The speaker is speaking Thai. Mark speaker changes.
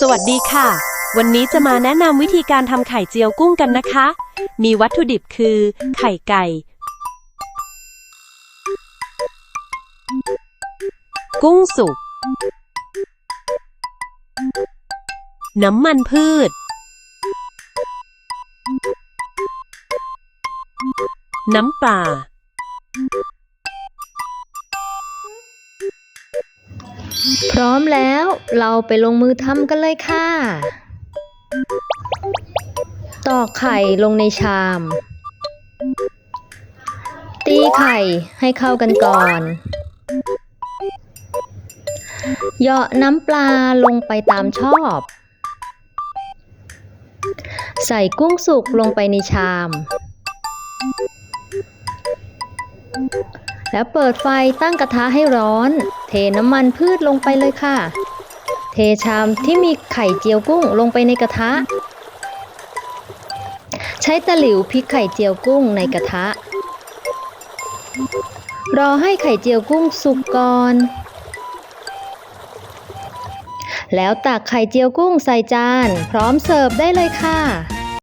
Speaker 1: สวัสดีค่ะ วันนี้จะมาแนะนำวิธีการทำไข่เจียวกุ้งกันนะคะ มีวัตถุดิบคือ ไข่ไก่ กุ้งสุก น้ำมันพืช น้ำปลา
Speaker 2: พร้อมแล้วเราไปลงมือทำกันเลยค่ะ ตอกไข่ลงในชาม ตีไข่ให้เข้ากันก่อน เหยาะน้ำปลาลงไปตามชอบ ใส่กุ้งสุกลงไปในชาม แล้วเปิดไฟตั้งกระทะให้ร้อน เทน้ำมันพืชลงไปเลยค่ะ เทชามที่มีไข่เจียวกุ้งลงไปในกระทะ ใช้ตะหลิวพริกไข่เจียวกุ้งในกระทะ รอให้ไข่เจียวกุ้งสุกก่อน แล้วตักไข่เจียวกุ้งใส่จาน พร้อมเสิร์ฟได้เลยค่ะ